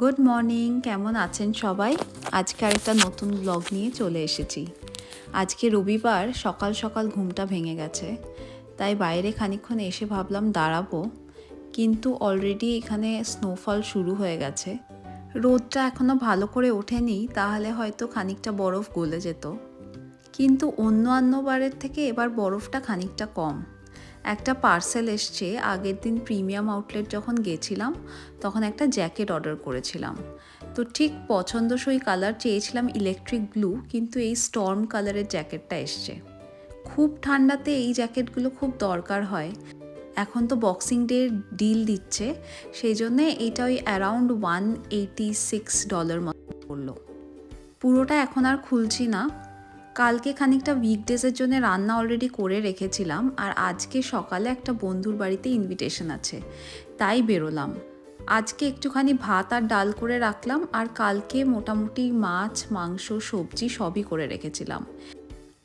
Good morning কেমন আছেন সবাই? আজকে আরেকটা নতুন ব্লগ নিয়ে চলে এসেছি। আজকে রবিবার, সকাল সকাল ঘুমটা ভেঙে গেছে। তাই বাইরে খানিকক্ষণ এসে ভাবলাম দাঁড়াবো। কিন্তু অলরেডি এখানে স্নোফল শুরু হয়ে গেছে। রোদটা এখনও ভালো করে ওঠেনি, তাহলে হয়তো খানিকটা বরফ গলে যেত। কিন্তু অন্য অন্য বারের থেকে এবার বরফটা খানিকটা কম। একটা পার্সেল এসছে, আগের দিন প্রিমিয়াম আউটলেট যখন গেছিলাম, তখন একটা জ্যাকেট অর্ডার করেছিলাম। তো ঠিক পছন্দসই কালার চেয়েছিলাম ইলেকট্রিক ব্লু কিন্তু এই স্টর্ম কালারের জ্যাকেটটা এসছে। খুব ঠান্ডাতে এই জ্যাকেটগুলো খুব দরকার হয়। এখন তো বক্সিং ডে ডিল দিচ্ছে, সেই জন্যে এটা ওই around one eighty six dollar মতো পড়ল। পুরোটা এখন আর খুলছি না। কালকে খানিকটা উইকডেজের জন্য রান্না অলরেডি করে রেখেছিলাম আর আজকে সকালে একটা বন্ধুর বাড়িতে ইনভিটেশন আছে। তাই বেরোলাম। আজকে একটুখানি ভাত আর ডাল করে রাখলাম আর কালকে মোটামুটি মাছ, মাংস, সবজি সবই করে রেখেছিলাম।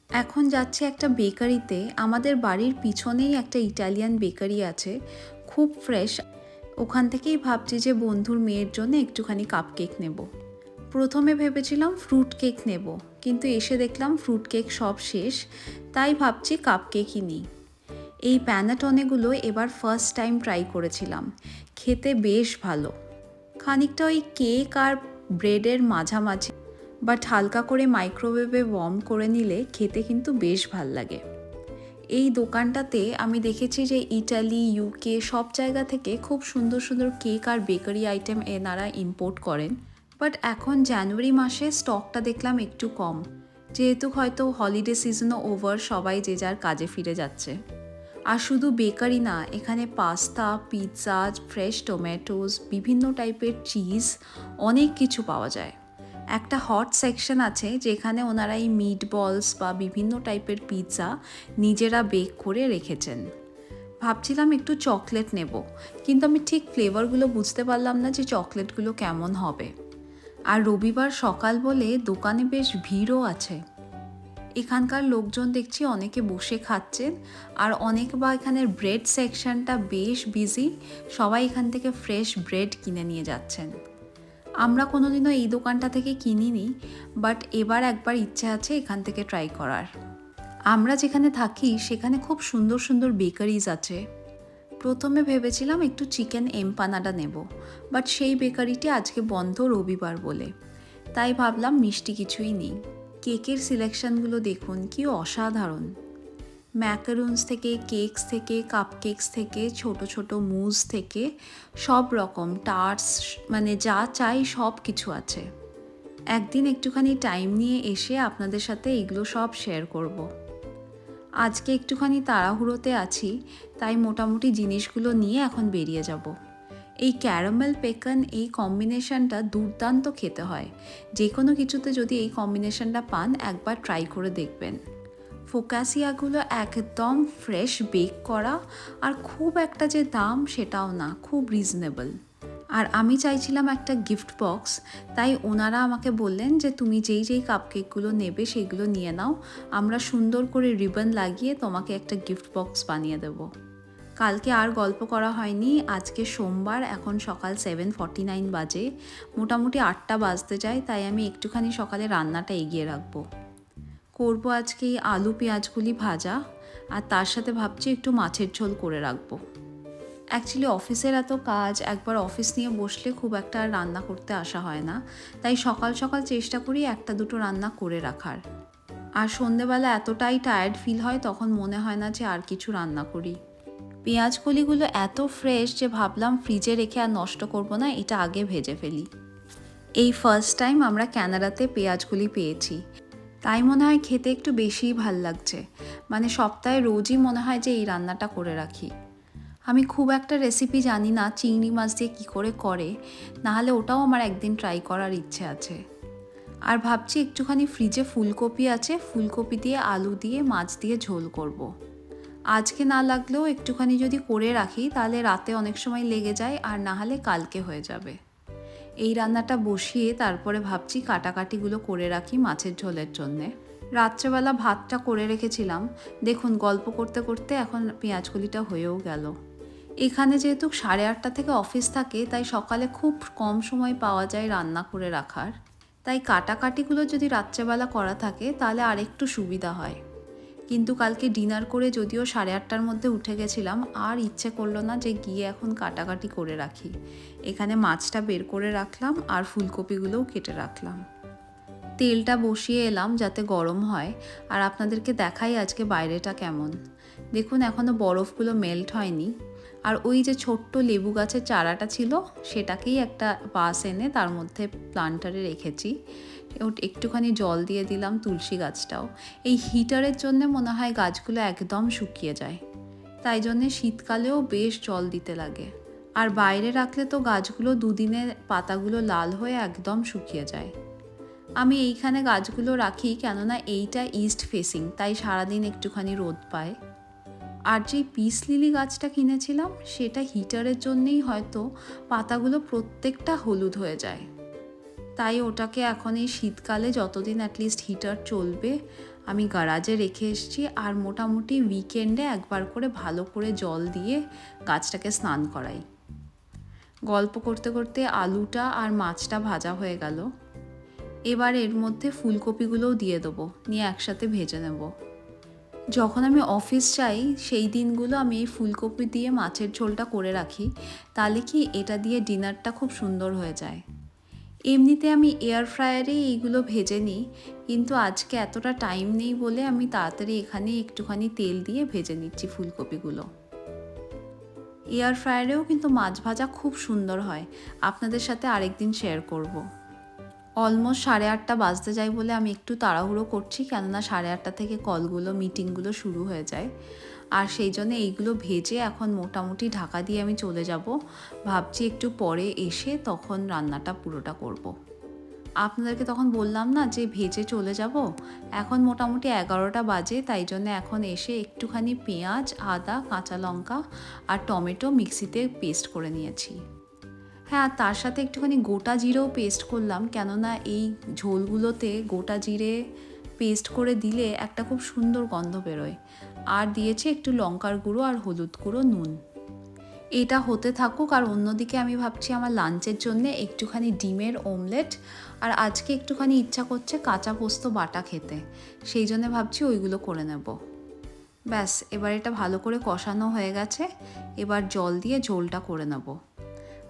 এখন যাচ্ছি একটা বেকারিতে আমাদের বাড়ির পিছনেই একটা ইটালিয়ান বেকারি আছে। খুব ফ্রেশ ওখান থেকেই ভাবছি যে বন্ধুর মেয়ের জন্য একটুখানি কাপ কেক নেব। প্রথমে ভেবেছিলাম ফ্রুট কেক নেব, কিন্তু এসে দেখলাম ফ্রুট কেক সব শেষ, তাই ভাবছি কাপ কেকই নিই। এই প্যানাটনেগুলো এবার ফার্স্ট টাইম ট্রাই করেছিলাম, খেতে বেশ ভালো। খানিকটা ওই কেক আর ব্রেডের মাঝামাঝি বাট হালকা করে মাইক্রোওয়েভে ওয়ার্ম করে নিলে খেতে কিন্তু বেশ ভালো লাগে। এই দোকানটাতে আমি দেখেছি যে ইটালি ইউকে সব জায়গা থেকে খুব সুন্দর সুন্দর কেক আর বেকারি আইটেম এনারা ইম্পোর্ট করেন। বাট এখন জানুয়ারি মাসে স্টকটা দেখলাম একটু কম। যেহেতু হয়তো হলিডে সিজনও ওভার সবাই যে যার কাজে ফিরে যাচ্ছে। আর শুধু বেকারি না, এখানে পাস্তা পিৎজা ফ্রেশ টমেটোস বিভিন্ন টাইপের চিজ অনেক কিছু পাওয়া যায়। একটা হট সেকশন আছে যেখানে ওনারা এই মিট বলস বা বিভিন্ন টাইপের পিৎজা নিজেরা বেক করে রেখেছেন। ভাবছিলাম একটু চকলেট নেব, কিন্তু আমি ঠিক ফ্লেভারগুলো বুঝতে পারলাম না যে চকলেটগুলো কেমন হবে। আর রবিবার সকাল বলে দোকানে বেশ ভিড়ও আছে। এখানকার লোকজন দেখছি অনেকে বসে খাচ্ছেন আর অনেক বা এখানের ব্রেড সেকশনটা বেশ বিজি সবাই এখান থেকে ফ্রেশ ব্রেড কিনে নিয়ে যাচ্ছেন। আমরা কোনোদিনও এই দোকানটা থেকে কিনিনি বাট এবার একবার ইচ্ছে আছে এখান থেকে ট্রাই করার। আমরা যেখানে থাকি, সেখানে খুব সুন্দর সুন্দর বেকারিজ আছে। প্রথমে ভেবেছিলাম একটু চিকেন এমপানাডা নেব, বাট সেই বেকারিটি আজকে বন্ধ রবিবার বলে। তাই ভাবলাম মিষ্টি কিছুই নেই। কেকের সিলেকশনগুলো দেখুন, কি অসাধারণ। ম্যাকারুনস থেকে, কেকস থেকে কাপ কেকস থেকে, ছোট ছোট মুজ থেকে, সব রকম টার্টস মানে যা চাই সব কিছু আছে। একদিন একটুখানি টাইম নিয়ে এসে আপনাদের সাথে এগুলো সব শেয়ার করব। আজকে একটুখানি তাড়াহুড়োতে আছি, তাই মোটামুটি জিনিসগুলো নিয়ে এখন বেরিয়ে যাব। এই ক্যারামেল, পেকন এই কম্বিনেশনটা দুর্দান্ত খেতে হয়। যে কোনো কিছুতে যদি এই কম্বিনেশনটা পান, একবার ট্রাই করে দেখবেন। ফোকাসিয়াগুলো একদম ফ্রেশ বেক করা, আর খুব একটা যে দাম সেটাও না, খুব রিজনেবল। আর আমি চাইছিলাম একটা গিফট বক্স তাই ওনারা আমাকে বললেন যে তুমি যেই যেই কাপকেকগুলো নেবে সেগুলো নিয়ে নাও, আমরা সুন্দর করে রিবন লাগিয়ে তোমাকে একটা গিফট বক্স বানিয়ে দেবো। কালকে আর গল্প করা হয়নি, আজকে সোমবার, এখন সকাল সেভেন ফর্টি নাইন বাজে, মোটামুটি আটটা বাজতে যায়, তাই আমি একটুখানি সকালে রান্নাটা এগিয়ে রাখব। করব আজকে এই আলু পেঁয়াজগুলি ভাজা, আর তার সাথে ভাবছি একটু মাছের ঝোল করে রাখব। অ্যাকচুয়ালি অফিসের এত কাজ, একবার অফিস নিয়ে বসলে খুব একটা আর রান্না করতে আসা হয় না। তাই সকাল সকাল চেষ্টা করি একটা দুটো রান্না করে রাখার। আর সন্ধেবেলা এতটাই টায়ার্ড ফিল হয়, তখন মনে হয় না যে আর কিছু রান্না করি। পেঁয়াজ কলিগুলো এত ফ্রেশ যে ভাবলাম ফ্রিজে রেখে আর নষ্ট করব না, এটা আগে ভেজে ফেলি। এই ফার্স্ট টাইম আমরা ক্যানাডাতে পেঁয়াজগুলি পেয়েছি। তাই মনে হয় খেতে একটু বেশিই ভালো লাগছে। মানে সপ্তাহে রোজই মনে হয় যে এই রান্নাটা করে রাখি। আমি খুব একটা রেসিপি জানি না চিংড়ি মাছ দিয়ে কী করে করে, নাহলে ওটাও আমার একদিন ট্রাই করার ইচ্ছে আছে। আর ভাবছি একটুখানি ফ্রিজে ফুলকপি আছে, ফুলকপি দিয়ে আলু দিয়ে, মাছ দিয়ে ঝোল করব। আজকে না লাগলেও একটুখানি যদি করে রাখি, তাহলে রাতে অনেক সময় লেগে যায় আর না হলে কালকে হয়ে যাবে। এই রান্নাটা বসিয়ে তারপরে ভাবছি কাটাকাটিগুলো করে রাখি মাছের ঝোলের জন্যে। রাত্রেবেলা ভাতটা করে রেখেছিলাম। দেখুন, গল্প করতে করতে এখন পেঁয়াজকলিটা হয়েও গেল। এখানে যেহেতু সাড়ে আটটা থেকে অফিস থাকে, তাই সকালে খুব কম সময় পাওয়া যায় রান্না করে রাখার। তাই কাটাকাটিগুলো যদি রাত্রেবেলা করা থাকে, তাহলে আরেকটু সুবিধা হয়। কিন্তু কালকে ডিনার করে যদিও সাড়ে আটটার মধ্যে উঠে গেছিলাম, আর ইচ্ছে করল না যে গিয়ে এখন কাটাকাটি করে রাখি। এখানে মাছটা বের করে রাখলাম, আর ফুলকপিগুলোও কেটে রাখলাম। তেলটা বসিয়ে এলাম যাতে গরম হয়, আর আপনাদেরকে দেখাই আজকে বাইরেটা কেমন। দেখুন এখনও বরফগুলো মেল্ট হয়নি। আর ওই যে ছোট্ট লেবু গাছের চারাটা ছিল, সেটাকেই একটা বাস এনে তার মধ্যে প্লান্টারে রেখেছি। একটুখানি জল দিয়ে দিলাম তুলসী গাছটাও। এই হিটারের জন্য মনে হয় গাছগুলো একদম শুকিয়ে যায়। তাই জন্যে শীতকালেও বেশ জল দিতে লাগে। আর বাইরে রাখলে তো গাছগুলো দুদিনে পাতাগুলো লাল হয়ে একদম শুকিয়ে যায়। আমি এইখানে গাছগুলো রাখি কেননা এইটা ইস্ট ফেসিং তাই সারাদিন একটুখানি রোদ পায়। আর যে পিস লিলি গাছটা কিনেছিলাম, সেটা হিটারের জন্যেই হয়তো পাতাগুলো প্রত্যেকটা হলুদ হয়ে যায়। তাই ওটাকে এখন এই শীতকালে যতদিন অ্যাটলিস্ট হিটার চলবে, আমি গারাজে রেখে এসেছি আর মোটামুটি উইকেন্ডে একবার করে ভালো করে জল দিয়ে গাছটাকে স্নান করাই। গল্প করতে করতে আলুটা আর মাছটা ভাজা হয়ে গেল। এবার এর মধ্যে ফুলকপিগুলোও দিয়ে দেবো, নিয়ে একসাথে ভেজে নেব। যখন আমি অফিস যাই, সেই দিনগুলো আমি এই ফুলকপি দিয়ে মাছের ঝোলটা করে রাখি, তাহলে কি এটা দিয়ে ডিনারটা খুব সুন্দর হয়ে যায় এমনিতে আমি এয়ার ফ্রায়ারে এইগুলো ভেজে নিই, কিন্তু আজকে এতটা টাইম নেই বলে আমি তাড়াতাড়ি এখানে একটুখানি তেল দিয়ে ভেজে নিচ্ছি ফুলকপিগুলো এয়ার ফ্রায়ারেও কিন্তু মাছ ভাজা খুব সুন্দর হয়, আপনাদের সাথে আরেকদিন শেয়ার করব। অলমোস্ট সাড়ে আটটা বাজতে যাই বলে আমি একটু তাড়াহুড়ো করছি, কেননা সাড়ে আটটা থেকে কলগুলো মিটিংগুলো শুরু হয়ে যায়। আর সেই জন্য এইগুলো ভেজে এখন মোটামুটি ঢাকা দিয়ে আমি চলে যাব। ভাবছি একটু পরে এসে তখন রান্নাটা পুরোটা করব। আপনাদেরকে তখন বললাম না যে ভেজে চলে যাব? এখন মোটামুটি এগারোটা বাজে, তাই জন্য এখন এসে একটুখানি পেঁয়াজ, আদা, কাঁচা লঙ্কা আর টমেটো মিক্সিতে পেস্ট করে নিয়েছি। হ্যাঁ তার সাথে একটুখানি গোটা জিরেও পেস্ট করলাম। কেননা এই ঝোলগুলোতে গোটা জিরে পেস্ট করে দিলে একটা খুব সুন্দর গন্ধ বেরোয়। আর দিয়েছি একটু লঙ্কার গুঁড়ো আর হলুদ গুঁড়ো, নুন। এটা হতে থাকুক, আর অন্যদিকে আমি ভাবছি আমার লাঞ্চের জন্য একটুখানি ডিমের ওমলেট আর আজকে একটুখানি ইচ্ছা করছে কাঁচা পোস্ত বাটা খেতে। সেই জন্য ভাবছি ওইগুলো করে নেব। ব্যাস, এবার এটা ভালো করে কষানো হয়ে গেছে। এবার জল দিয়ে ঝোলটা করে নেব।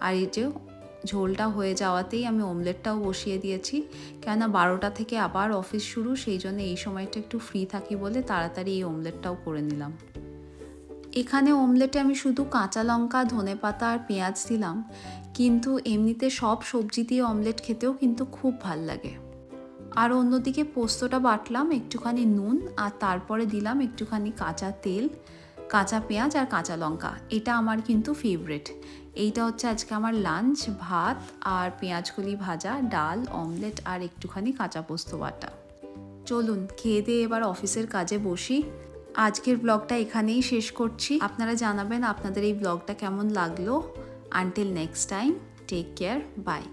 আর এই যে ঝোলটা হয়ে যাওয়াতেই আমি ওমলেটটাও বসিয়ে দিয়েছি। কেননা বারোটা থেকে আবার অফিস শুরু, সেই জন্য এই সময়টা একটু ফ্রি থাকি বলে তাড়াতাড়ি এই ওমলেটটাও করে নিলাম। এখানে ওমলেটে আমি শুধু কাঁচা লঙ্কা, ধনে পাতা আর পেঁয়াজ দিলাম। কিন্তু এমনিতে সব সবজি দিয়ে অমলেট খেতেও কিন্তু খুব ভালো লাগে। আর অন্যদিকে পোস্তটা বাটলাম একটুখানি নুন আর তারপরে দিলাম একটুখানি কাঁচা তেল। কাঁচা পেঁয়াজ আর কাঁচা লঙ্কা, এটা আমার কিন্তু ফেভারেট এইটা হচ্ছে আজকে আমার লাঞ্চ ভাত আর পেঁয়াজকলি ভাজা, ডাল অমলেট আর একটুখানি কাঁচা পোস্ত বাটা। চলুন, খেয়ে দিয়ে এবার অফিসের কাজে বসি। আজকের ব্লগটা এখানেই শেষ করছি। আপনারা জানাবেন আপনাদের এই ব্লগটা কেমন লাগল। Until next time take care bye